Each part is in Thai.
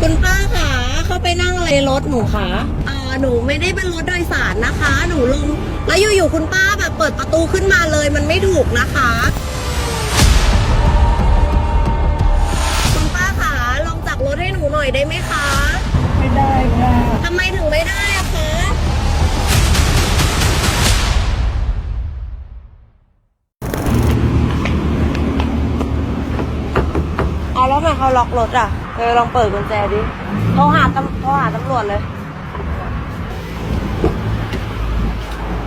คุณป้าคะเข้าไปนั่งอะไรในรถหนูคะเอ่อหนูไม่ได้เป็นรถโดยสารนะคะ หนูลง แล้วอยู่ๆคุณป้าแบบเปิดประตูขึ้นมาเลยมันไม่ถูกนะคะ คุณป้าคะลงจากรถให้หนูหน่อยได้ไหมคะ ไม่ได้ค่ะทำไมถึงไม่ได้อะคะ เอาแล้วทำไมเขาล็อกรถอะ เออลองเปิดกุญแจดิโทรหาตำโทรหาตำรวจเลย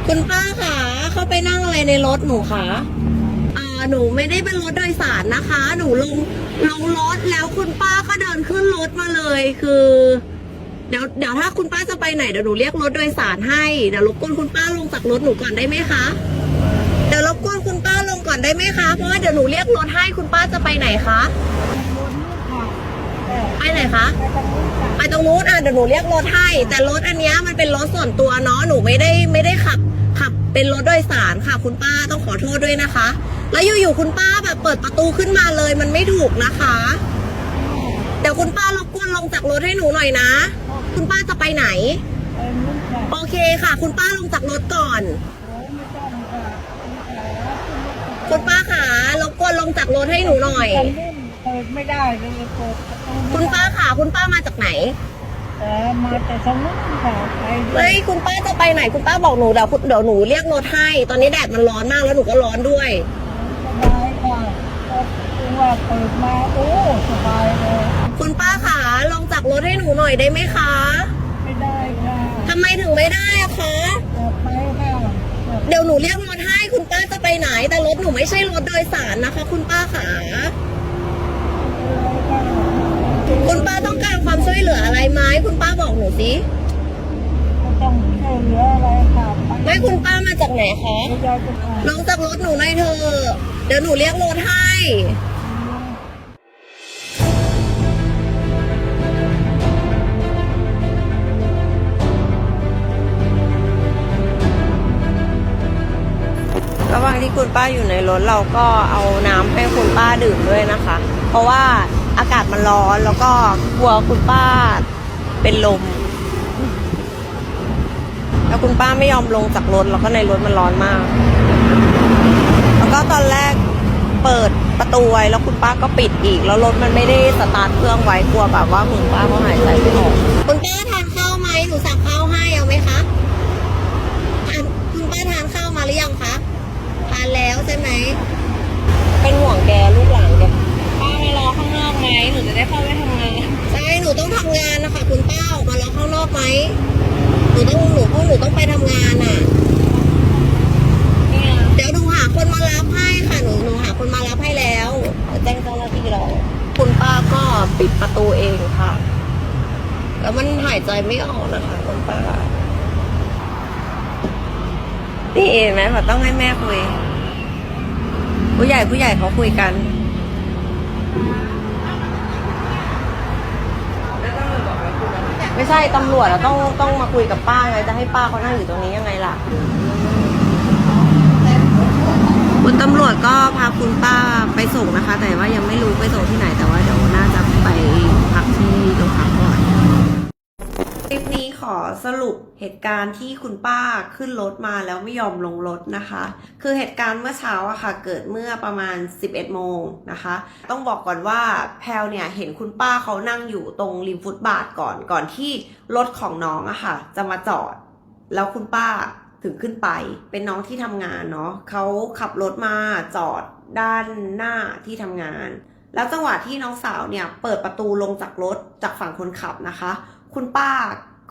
คุณป้าคะเข้าไปนั่งอะไรในรถหนูคะอ่าหนูไม่ได้เป็นรถโดยสารนะคะ หนูลงลงรถแล้วคุณป้าก็เดินขึ้นรถมาเลยคือ เดี๋ยวเดี๋ยวถ้าคุณป้าจะไปไหนเดี๋ยวหนูเรียกรถโดยสารให้เดี๋ยวรบกวนคุณป้าลงจากรถหนูก่อนได้ไหมคะเดี๋ยวรบกวนคุณป้าลงก่อนได้ไหมคะเพราะว่าเดี๋ยวหนูเรียกรถให้คุณป้าจะไปไหนคะ ไปไหนคะ ไปตรงนู้นอะเดี๋ยวหนูเรียกรถให้ แต่รถอันเนี้ยมันเป็นรถส่วนตัวเนาะ หนูไม่ได้ไม่ได้ขับ ขับเป็นรถโดยสารค่ะ คุณป้าต้องขอโทษด้วยนะคะ แล้วอยู่ๆคุณป้าแบบเปิดประตูขึ้นมาเลยมันไม่ถูกนะคะเดี๋ยวคุณป้ารบกวนลงจากรถให้หนูหน่อยนะ คุณป้าจะไปไหน โอเคค่ะ คุณป้าลงจากรถก่อนโอ้ไม่ต้องค่ะไม่ต้องคุณป้าขารบกวนลงจากรถให้หนูหน่อย ปนู่นเปิดไม่ได้เลยเปิดประตูคุไม่ณได้ป้าขาคุณป้ามาจากไหน แต่มาแต่ทางนู้นค่ะไปด้วเฮ้ยยคุณป้าจะไปไหนคุณป้าบอกหนูเดี๋ยวคุณเดี๋ยวหนูเรียกรถให้ ตอนนี้แดดมันร้อนมากแล้วหนูก็ร้อนด้วย สบายค่ะก็คือว่าเปิดมาโอ้สบายเลยคุณป้าขาลงจากรถให้หนูหน่อยได้ไหมคะไม่ได้ค่ะทำไมถึงไม่ได้อะคะจะไปค่ะจะเดี๋ยวหนูเรียกรถให้คุณป้าจะไปไหน แต่รถหนูไม่ใช่รถโดยสารนะคะ คุณป้าขา ไปค่ะ คุณป้าต้องการความ ช่วยเหลืออะไรไหมคุณป้าบอกหนูสิไม่ต้องช่วยเหลืออะไรค่ะไปไม่คุณป้ามาจากไหนคะไม่ได้จะไปลงจากรถหนูหน่อยเถอะเดี๋ยวหนูเรียกรถให้ระหว่างที่คุณป้าอยู่ในรถเราก็เอาน้ำให้คุณป้าดื่มด้วยนะคะ เพราะว่า อากาศมันร้อนแล้วก็กลัวคุณป้าเป็นลม แล้วคุณป้าไม่ยอมลงจากรถแล้วก็ในรถมันร้อนมาก แล้วก็ตอนแรกเปิดประตูไว้แล้วคุณป้าก็ปิดอีก แล้วรถมันไม่ได้สตาร์ทเครื่องไว้กลัวแบบว่าคุณป้าเขาหายใจไม่ออกคุณป้าทานข้าวไหมหนูสั่งข้าว หมหนูต้องหนูพวกหนูต้องไปทำงานอะเนี่ยเดี๋ยวหนูหาคนมารับให้ค่ะหนูหนูหาคนมารับให้แล้วเดี๋ยวแจ้งเจ้าหน้าที่เราคุณป้าก็ปิดประตูเองค่ะ แล้วมันหายใจไม่ออกนะคะคุณป้านี่เห็นไหมว่าต้องให้แม่คุย ผู้ใหญ่ผู้ใหญ่เขาคุยกัน ไม่ใช่ตำรวจอะต้องต้องมาคุยกับป้าไงจะให้ป้าเขานั่งอยู่ตรงนี้ยังไงล่ะ คุณตำรวจก็พาคุณป้าไปส่งนะคะ แต่ว่ายังไม่รู้ไปส่งที่ไหนแต่ว่าจะไปพักที่โรงพักก่อน คลิปนี้ ขอสรุปเหตุการณ์ที่คุณป้าขึ้นรถมาแล้วไม่ยอมลงรถนะคะ คือเหตุการณ์เมื่อเช้าอะค่ะ เกิดเมื่อประมาณ 11 โมงนะคะ ต้องบอกก่อนว่าแพลวเนี่ยเห็นคุณป้าเขานั่งอยู่ตรงริมฟุตบาทก่อนก่อนที่รถของน้องอะค่ะ จะมาจอด แล้วคุณป้าถึงขึ้นไป เป็นน้องที่ทำงานเนาะเขาขับรถมาจอดด้านหน้าที่ทำงาน แล้วจังหวะที่น้องสาวเนี่ยเปิดประตูลงจากรถจากฝั่งคนขับนะคะ คุณป้า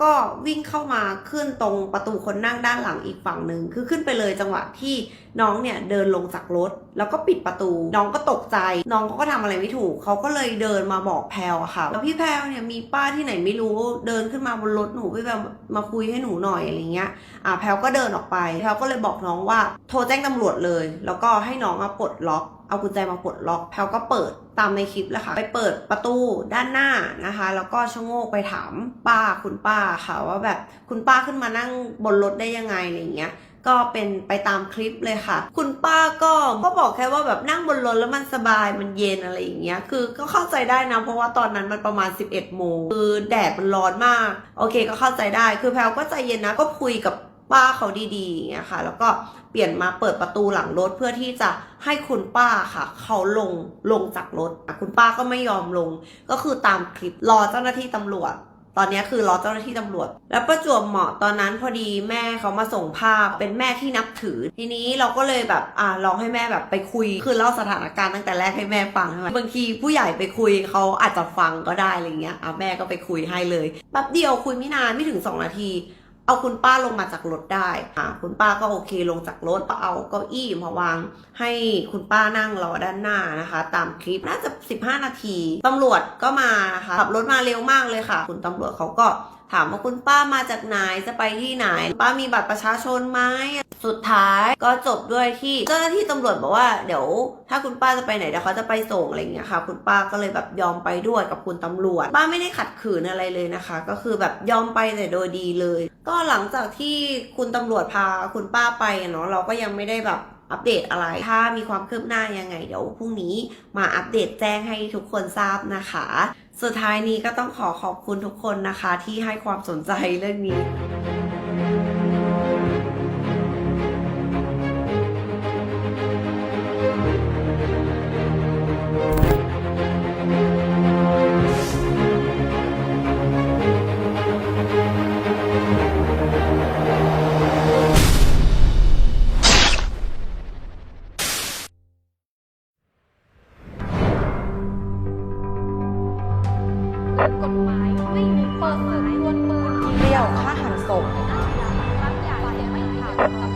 ก็วิ่งเข้ามาขึ้นตรงประตูคนนั่งด้านหลังอีกฝั่งหนึ่งคือขึ้นไปเลยจังหวะที่น้องเนี่ยเดินลงจากรถ แล้วก็ปิดประตู น้องก็ตกใจ น้องเขาก็ทำอะไรไม่ถูก เขาก็เลยเดินมาบอกแพลวอะค่ะแล้วพี่แพลวเนี่ยมีป้าที่ไหนไม่รู้เดินขึ้นมาบนรถหนูพี่แพลวมาคุยให้หนูหน่อยอะไรเงี้ยอ่าแพลวก็เดินออกไปแพลวก็เลยบอกน้องว่าโทรแจ้งตำรวจเลย แล้วก็ให้น้องมาปลดล็อก เอากุญแจมาปลดล็อกแพลก็เปิดตามในคลิปแหละค่ะ ไปเปิดประตูด้านหน้านะคะ แล้วก็ชะโงกไปถามป้าคุณป้าค่ะว่าแบบคุณป้าขึ้นมานั่งบนรถได้ยังไงอะไรอย่างเงี้ยก็เป็นไปตามคลิปเลยค่ะ คุณป้าก็ก็บอกแค่ว่าแบบนั่งบนรถแล้วมันสบายมันเย็นอะไรอย่างเงี้ย คือก็เข้าใจได้นะ เพราะว่าตอนนั้นมันประมาณ 11 โมง คือแดดมันร้อนมาก โอเคก็เข้าใจได้ คือแพลก็ใจเย็นนะ ก็คุยกับ ป้าเขาดีๆอย่างเงี้ยค่ะ แล้วก็เปลี่ยนมาเปิดประตูหลังรถเพื่อที่จะให้คุณป้าค่ะ เขาลงลงจากรถคุณป้าก็ไม่ยอมลง ก็คือตามคลิปรอเจ้าหน้าที่ตำรวจตอนนี้คือรอเจ้าหน้าที่ตำรวจ แล้วประจวบเหมาะตอนนั้นพอดีแม่เขามาส่งภาพเป็นแม่ที่นับถือ ทีนี้เราก็เลยแบบอ่าลองให้แม่แบบไปคุย คือเล่าสถานการณ์ตั้งแต่แรกให้แม่ฟังใช่ไหมบางทีผู้ใหญ่ไปคุยเขาอาจจะฟังก็ได้อะไรเงี้ยอะแม่ก็ไปคุยให้เลยแป๊บเดียวคุยไม่นานไม่ถึง 2 นาที เอาคุณป้าลงมาจากรถได้ค่ะคุณป้าก็โอเคลงจากรถก็เอาเก้าอี้มาวาง ให้คุณป้านั่งรอด้านหน้านะคะ ตามคลิปน่าจะ 15 นาทีตำรวจก็มานะคะขับรถมาเร็วมากเลยค่ะ คุณตำรวจเขาก็ ถามว่าคุณป้ามาจากไหนจะไปที่ไหน ป้ามีบัตรประชาชนไหมสุดท้ายก็จบด้วยที่เจ้าหน้าที่ตำรวจบอกว่าเดี๋ยว ถ้าคุณป้าจะไปไหนเดี๋ยวเขาจะไปส่งอะไรอย่างเงี้ยค่ะ คุณป้าก็เลยแบบยอมไปด้วยกับคุณตำรวจ ป้าไม่ได้ขัดขืนอะไรเลยนะคะ ก็คือแบบยอมไปแต่โดยดีเลย ก็หลังจากที่คุณตำรวจพาคุณป้าไปเนาะเราก็ยังไม่ได้แบบ อัปเดตอะไร ถ้ามีความคืบหน้ายังไง เดี๋ยวพรุ่งนี้มาอัปเดตแจ้งให้ทุกคนทราบนะคะ สุดท้ายนี้ก็ต้องขอขอบคุณทุกคนนะคะ ที่ให้ความสนใจเรื่องนี้ กฎหมายไม่มีเปิดเผยวนปืนเปรี้ยวฆ่าหันศพบางอย่างยังไม่ทำ